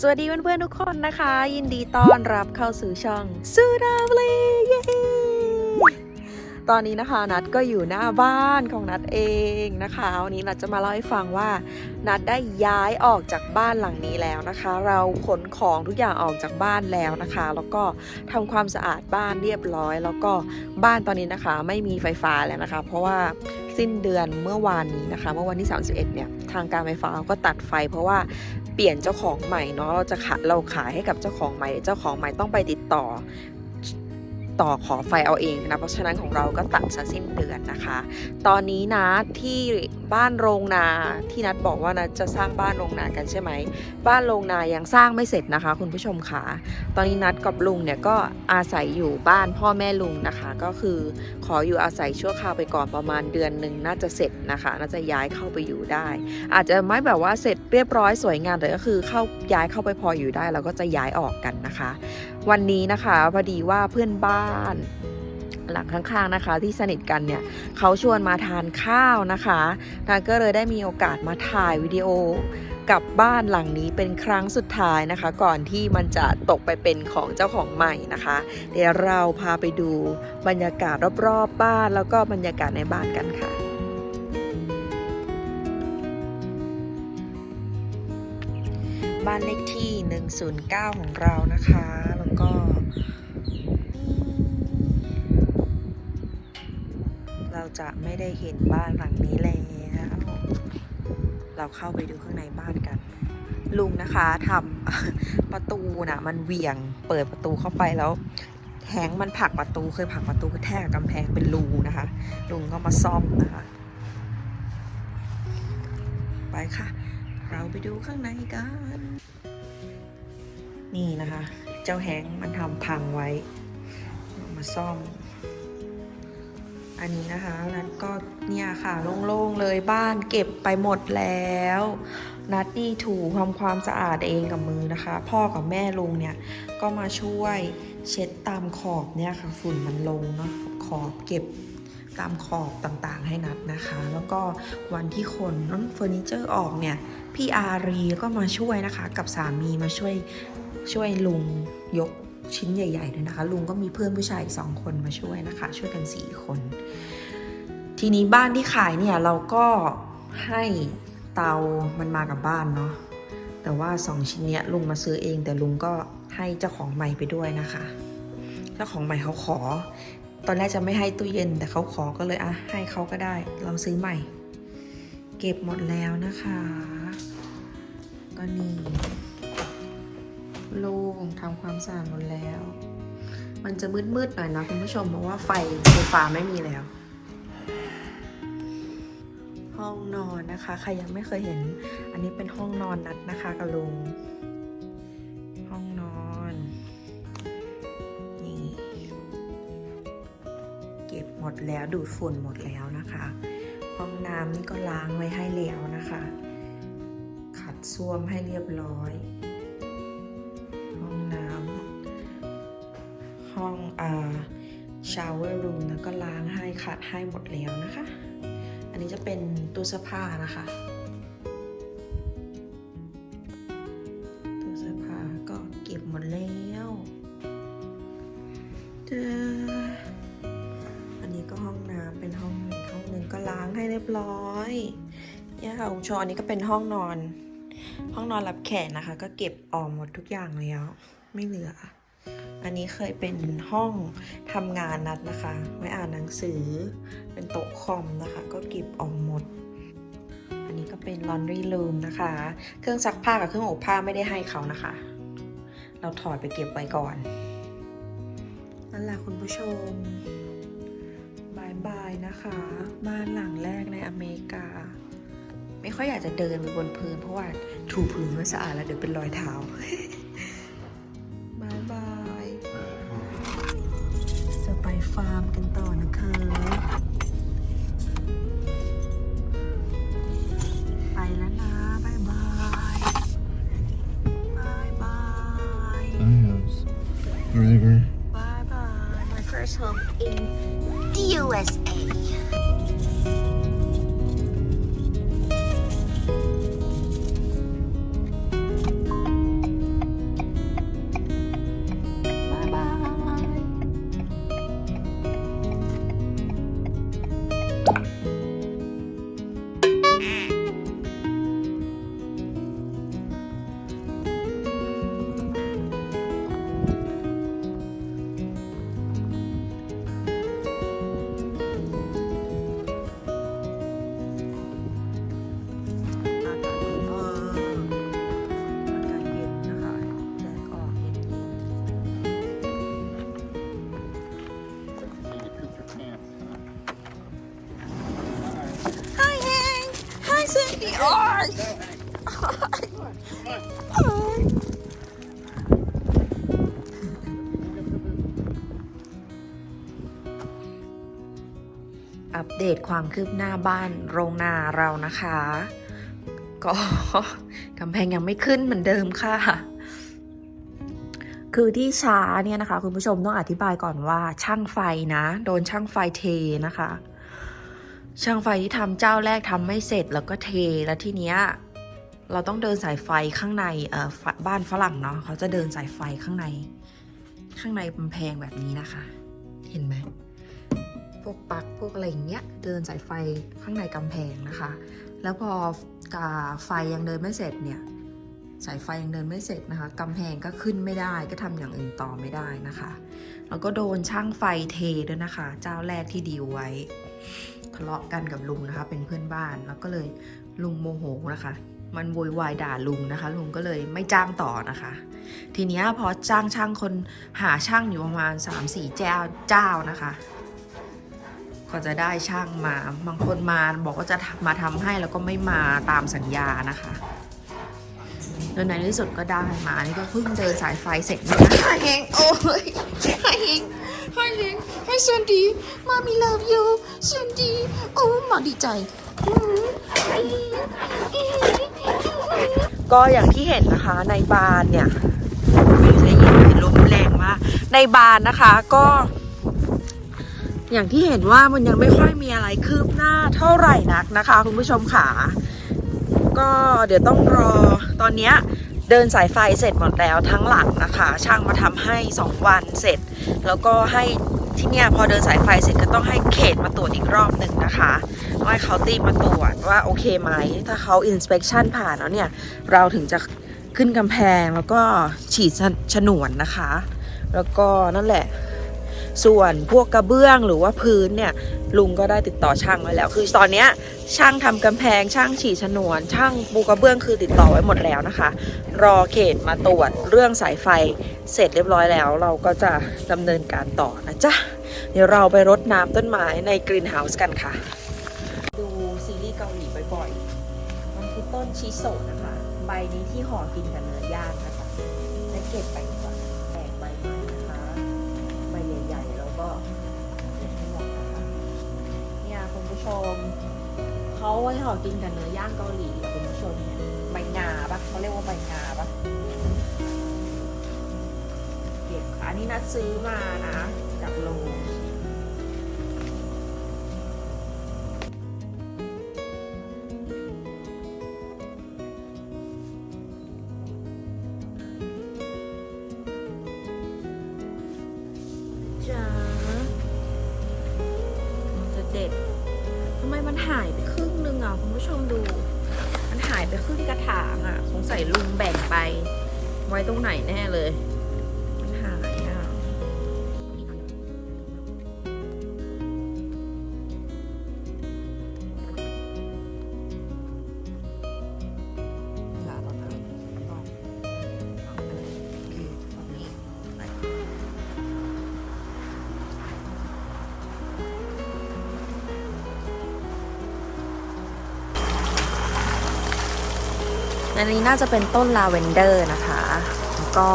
สวัสดีเพื่อนๆทุกคนนะคะ ยินดีต้อนรับเข้าสู่ช่องซูดาบลีเย้ตอนนี้นะคะนัดก็อยู่หน้าบ้านของนัดเองนะคะวันนี้นัดจะมาเล่าให้ฟังว่า นัดได้ย้ายออกจากบ้านหลังนี้แล้วนะคะ เราขนของทุกอย่างออกจากบ้านแล้วนะคะ แล้วก็ทำความสะอาดบ้านเรียบร้อย แล้วก็บ้านตอนนี้นะคะ ไม่มีไฟฟ้าแล้วนะคะ เพราะว่าสิ้นเดือนเมื่อวานนี้นะคะ เมื่อวันที่ 31 เนี่ย ทางการไฟฟ้าก็ตัดไฟเพราะว่า เปลี่ยนเจ้าของใหม่เนาะเราจะขายเราขายให้กับเจ้าของใหม่เจ้าของใหม่ต้องไปติดต่อ ต่อขอไฟเอาเองนะเพราะฉะนั้นของเราก็ตัดซะสิ้นเดือนนะคะ ตอนนี้นะที่บ้านโรงนาที่นัดบอกว่านัดจะสร้างบ้านโรงนากันใช่ไหมบ้านโรงนายังสร้างไม่เสร็จนะคะ คุณผู้ชมค่ะตอนนี้นัดกับลุงเนี่ยก็อาศัยอยู่บ้านพ่อแม่ลุงนะคะ ก็คือขออยู่อาศัยชั่วคราวไปก่อนประมาณเดือนหนึ่งน่าจะเสร็จนะคะน่าจะย้ายเข้าไปอยู่ได้ อาจจะไม่แบบว่าเสร็จเรียบร้อยสวยงามแต่ก็คือเข้าย้ายเข้าไปพออยู่ได้เราก็จะย้ายออกกันนะคะ วันนี้นะคะพอดีว่าเพื่อนบ้านหลังข้างๆนะคะ ที่สนิทกันเนี่ยเขาชวนมาทานข้าวนะคะนางก็เลยได้มีโอกาสมาถ่ายวิดีโอกับบ้านหลังนี้เป็นครั้งสุดท้ายนะคะ ก่อนที่มันจะตกไปเป็นของเจ้าของใหม่นะคะ เดี๋ยวเราพาไปดูบรรยากาศรอบๆบ้านแล้วก็บรรยากาศในบ้านกันค่ะ บ้านเลขที่ 109 ของเรานะคะ แล้วก็ เราจะไม่ได้เห็นบ้านหลังนี้แล้วเราเข้าไปดูข้างในบ้านกัน ลุงนะคะทำประตูนะมันเวี่ยงเปิดประตูเข้าไปแล้วแทงมันผักประตูเคยผักประตูแทกกับกำแพงเป็นรูนะคะ ลุงก็มาซ่อมนะคะ ไปค่ะ เราไปดูข้างในกัน นี่นะคะ เจ้าแฮงมันทำพังไว้ มาซ่อม อันนี้นะคะนัดก็เนี่ยค่ะโล่งๆเลยบ้านเก็บไปหมดแล้ว นัดนี่ถูทำความสะอาดเองกับมือนะคะ พ่อกับแม่ลุงเนี่ยก็มาช่วยเช็ดตามขอบเนี่ยค่ะ ฝุ่นมันลงเนาะขอบเก็บ ตามขอบต่างๆ ให้นัดนะคะ แล้วก็วันที่ขนเฟอร์นิเจอร์ออกเนี่ยพี่อารีก็มาช่วยนะคะ กับสามีมาช่วยช่วยลุงยกชิ้นใหญ่ๆด้วยนะคะ ลุงก็มีเพื่อนผู้ชายอีกสองคนมาช่วยนะคะ ช่วยกันสี่คน ทีนี้บ้านที่ขายเนี่ยเราก็ให้เตามันมากับบ้านเนาะแต่ว่าสองชิ้นเนี้ยลุงมาซื้อเอง แต่ลุงก็ให้เจ้าของใหม่ไปด้วยนะคะ เจ้าของใหม่เขาขอ ตอนแรกจะไม่ให้ตู้เย็นแต่เขาขอก็เลยอะให้เขาก็ได้ เราซื้อใหม่ เก็บหมดแล้วนะคะ ก็นี่โล่งทำความสะอาดหมดแล้ว มันจะมืดๆหน่อยนะคุณผู้ชมเพราะว่าไฟไฟฟ้าไม่มีแล้ว ห้องนอนนะคะ ใครยังไม่เคยเห็น อันนี้เป็นห้องนอนนัดนะคะกับลุงห้อง ดแล้วดูดฝุ่นหมดแล้วนะคะ ห้องน้ำนี่ก็ล้างไว้ให้แล้วนะคะ ขัดซ่วมให้เรียบร้อย ห้องน้ำห้องอ่าชาวเวอร์รูมแล้วก็ล้างให้ขัดให้หมดแล้วนะคะ อันนี้จะเป็นตู้เสื้อผ้านะคะ ชอันนี้ก็เป็นห้องนอน ห้องนอนรับแขกนะคะ ก็เก็บออกหมดทุกอย่างแล้ว ไม่เหลือ อันนี้เคยเป็นห้องทำงานนัดนะคะ ไว้อ่านหนังสือ เป็นโต๊ะคอมนะคะ ก็เก็บออกหมด อันนี้ก็เป็น laundry room นะคะ เครื่องซักผ้ากับเครื่องอบผ้าไม่ได้ให้เขานะคะ เราถอดไปเก็บไว้ก่อนนั่นแหละคุณผู้ชมบายบายนะคะ บ้านหลังแรกในอเมริกา ไม่ค่อยอยากจะเดินไปบนพื้นเพราะว่าถูพื้นมันสะอาดแล้วเดี๋ยวเป็นรอยเท้า อัปเดตความคืบหน้าบ้านโรงนาเรานะคะ ก็กำแพงยังไม่ขึ้นเหมือนเดิมค่ะ คือที่ช้าเนี่ยนะคะ คุณผู้ชมต้องอธิบายก่อนว่า ช่างไฟนะ โดนช่างไฟเทนะคะ ช่างไฟที่ทำเจ้าแรกทำไม่เสร็จแล้วก็เทแล้วทีเนี้ยเราต้องเดินสายไฟข้างในเอ่อบ้านฝรั่งเนาะเขาจะเดินสายไฟข้างใน ข้างในกำแพงแบบนี้นะคะ เห็นไหม พวกปลั๊กพวกอะไรอย่างเงี้ยเดินสายไฟข้างในกำแพงนะคะ แล้วพอกาไฟยังเดินไม่เสร็จเนี่ยสายไฟยังเดินไม่เสร็จนะคะกำแพงก็ขึ้นไม่ได้ก็ทำอย่างอื่นต่อไม่ได้นะคะ แล้วก็โดนช่างไฟเทด้วยนะคะ เจ้าแรกที่ดีลไว้ทะเลาะกันกับลุงนะคะ เป็นเพื่อนบ้านแล้วก็เลยลุงโมโหนะคะ มันโวยวายด่าลุงนะคะ ลุงก็เลยไม่จ้างต่อนะคะ ทีนี้พอจ้างช่างคนหาช่างอยู่ประมาณ 3-4 เจ้าเจ้านะคะ ก็จะได้ช่างมา บางคนมาบอกว่าจะมาทำให้แล้วก็ไม่มาตามสัญญานะคะแล้วในที่สุดก็ได้มาอันนี่ก็เพิ่งเดินสายไฟเสร็จนะคะเองโอ้ยเอง Hi, Ling. Hi, Sandy. Mommy love you. Sandy. โอ้มาดีใจก็อย่างที่เห็นนะคะในบานเนี่ยได้ยินเห็นลมแรงมากในบานนะคะก็ อย่างที่เห็นว่ามันยังไม่ค่อยมีอะไรคืบหน้าเท่าไหร่นักนะคะ คุณผู้ชมค่ะ ก็เดี๋ยวต้องรอตอนนี้เดินสายไฟเสร็จหมดแล้วทั้งหลังนะคะ ช่างมาทำให้ 2 วันเสร็จ แล้วก็ให้ที่เนี่ยพอเดินสายไฟเสร็จก็ต้องให้เขตมาตรวจอีกรอบหนึ่งนะคะต้องให้เขาตีมาตรวจว่าโอเคไหม ถ้าเขา inspection ผ่านแล้วเนี่ย เราถึงจะขึ้นกำแพงแล้วก็ฉีดฉนวนนะคะ แล้วก็นั่นแหละ ส่วนพวกกระเบื้องหรือว่าพื้นเนี่ยลุงก็ได้ติดต่อช่างไว้แล้ว คือตอนเนี้ยช่างทำกำแพงช่างฉีดฉนวน ช่างปูกระเบื้องคือติดต่อไว้หมดแล้วนะคะ รอเขตมาตรวจเรื่องสายไฟเสร็จเรียบร้อยแล้ว เราก็จะดำเนินการต่อนะจ๊ะเดี๋ยวเราไปรดน้ำต้นไม้ในกรีนเฮาส์กันค่ะ ดูซีรีส์เกาหลีบ่อยๆ มันคือต้นชิโซะนะคะ ใบนี้ที่ห่อกินกับเนื้อย่างนะคะและเก็บไปก่อน ชม เขาให้ห่อกินกับเนื้อย่างเกาหลีอะคุณผู้ชมเนี่ยใบงาปะเขาเรียกว่าใบงาปะเก็บค่ะอันนี้นัดซื้อมานะจากโล ตรงไหนแน่เลย มันหายอะอย่าตอนนั้นต้องเอาไปโอเคตอนนี้ไปอันนี้น่าจะเป็นต้นลาเวนเดอร์นะคะแล้ว ก็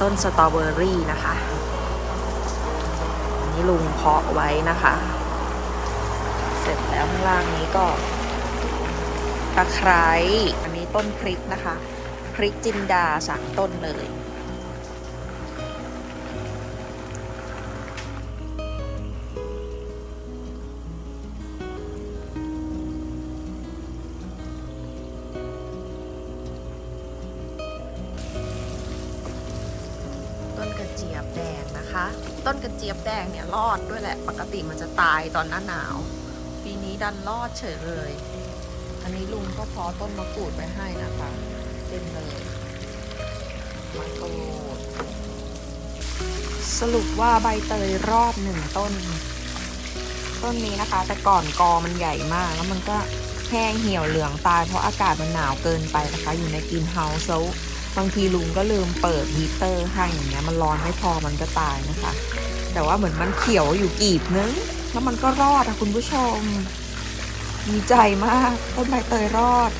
ต้นสตรอเบอรี่นะคะอันนี้ลุงเพาะไว้นะคะ เสร็จแล้วข้างล่างนี้ก็ตะไคร้อันนี้ต้นพริกนะคะ พริกจินดาสามต้นเลย จี๊ยบแดงนะคะ ต้นกระเจี๊ยบแดงเนี่ยรอดด้วยแหละ ปกติมันจะตายตอนหน้าหนาว ปีนี้ดันรอดเฉยเลย อันนี้ลุงก็เพาะต้นมะกรูดไว้ให้นะคะเต็มเลยมะกรูดสรุปว่าใบเตยรอดหนึ่งต้น ต้นนี้นะคะ แต่ก่อนกอมันใหญ่มากแล้วมันก็แห้งเหี่ยวเหลืองตายเพราะอากาศมันหนาวเกินไปนะคะ อยู่ในกรีนเฮาส์ บางทีลุงก็ลืมเปิดฮีเตอร์ให้อย่างเงี้ยมันร้อนไม่พอมันก็ตายนะคะ แต่ว่าเหมือนมันเขียวอยู่กีบนึงแล้วมันก็รอดอะคุณผู้ชมดีใจมากต้นใบเตยรอด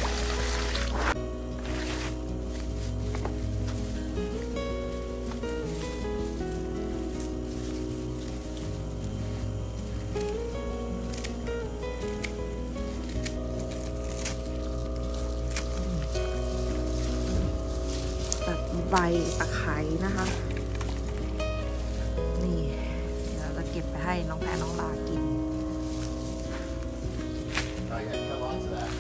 ใบตะไคร้นะคะ นี่ เดี๋ยวเราจะเก็บไปให้น้องแพรน้องลากิน Oh, yeah, come on to that.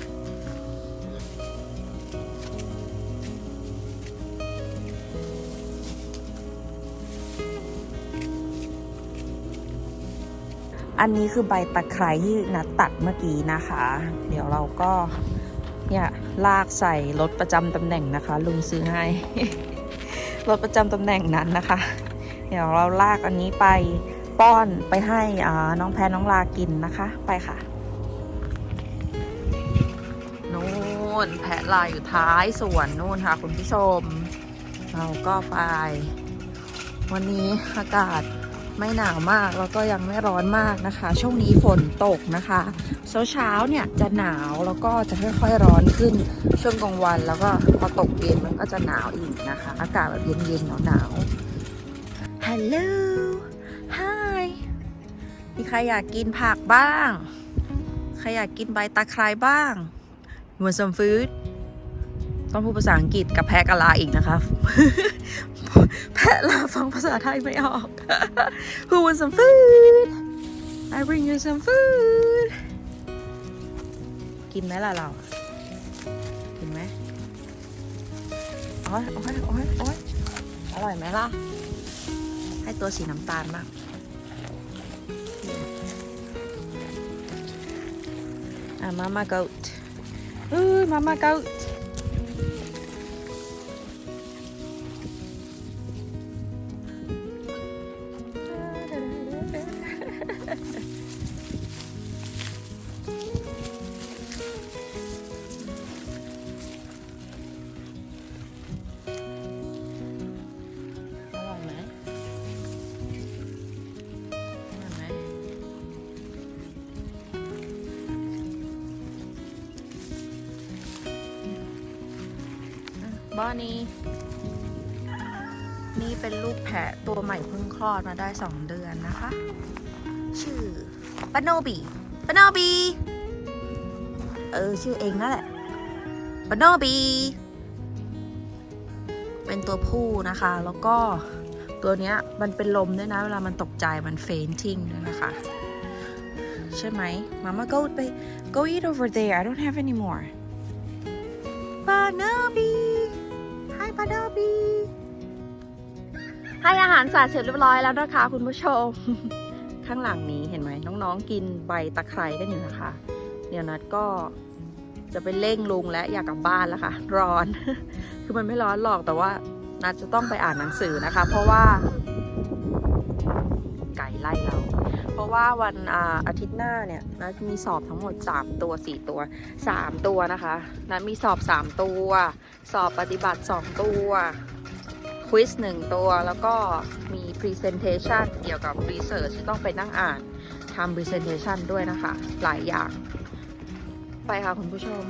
อันนี้คือใบตะไคร้ที่นัดตัดเมื่อกี้นะคะ เดี๋ยวเราก็เนี่ยลากใส่รถประจำตำแหน่งนะคะ ลุงซื้อให้ รถประจำตำแหน่งนั้นนะคะ เดี๋ยวเราลากอันนี้ไปป้อนไปให้น้องแพนน้องลากินนะคะไปค่ะนู่นแพะลายอยู่ท้ายสวนนู่นค่ะ คุณผู้ชม เราก็ไป วันนี้อากาศ ไม่หนาวมากแล้วก็ยังไม่ร้อนมากนะคะ ช่วงนี้ฝนตกนะคะเช้าเช้าเนี่ยจะหนาวแล้วก็จะค่อยๆร้อนขึ้นช่วงกลางวัน แล้วก็พอตกเย็นมันก็จะหนาวอีกนะคะ อากาศแบบเย็นๆหนาวๆ Hello Hi มีใครอยากกินผักบ้าง ใครอยากกินใบตะไคร้บ้าง You want some food ต้องพูดภาษาอังกฤษกับแพะกะลาอีกนะคะแพะลาฟังภาษาไทยไม่ออก Who wants some food I bring you some food กินไหมล่ะเรากินไหมอ้ยอ้ยอ้ยอ้ยอร่อยไหมล่ะ ให้ตัวสีน้ำตาลมากอะมาม่า goat เอ้ยมาม่า goat บอนนี่นี่เป็นลูกแพะตัวใหม่เพิ่งคลอดมาได้สองเดือนนะคะ ชื่อปโนบีปโนบี เออ ชื่อเองนั่นแหละปโนบี เป็นตัวผู้นะคะ แล้วก็ตัวเนี้ยมันเป็นลมด้วยนะ เวลามันตกใจมันเฟนทิ้งด้วยนะคะ ใช่ไหมมามา go ไป go eat over there I don't have any more ปานาบีให้ปานาบีให้อาหารสัตว์เสร็จเรียบร้อยแล้วนะคะคุณผู้ชม ข้างหลังนี้เห็นไหมน้องๆ กินใบตะไคร้กันอยู่นะคะ เดี๋ยวนัดก็จะไปเร่งลุงและอยากกลับบ้านแล้วค่ะ ร้อน คือมันไม่ร้อนหรอกแต่ว่านัดจะต้องไปอ่านหนังสือนะคะ เพราะว่า ไก่ไล่เรา ราะว่าวันอาทิตย์หน้าเนี่ยนัดมีสอบทั้งหมด 3 ตัว 4 ตัว 3 ตัวนะคะนัดมีสอบ 3 ตัว สอบปฏิบัติ 2 ตัวควิส1ตัว แล้วก็มี Presentation เกี่ยวกับ Research ที่ต้องไปนั่งอ่านทำ Presentation ด้วยนะคะ หลายอย่าง ไปค่ะคุณผู้ชม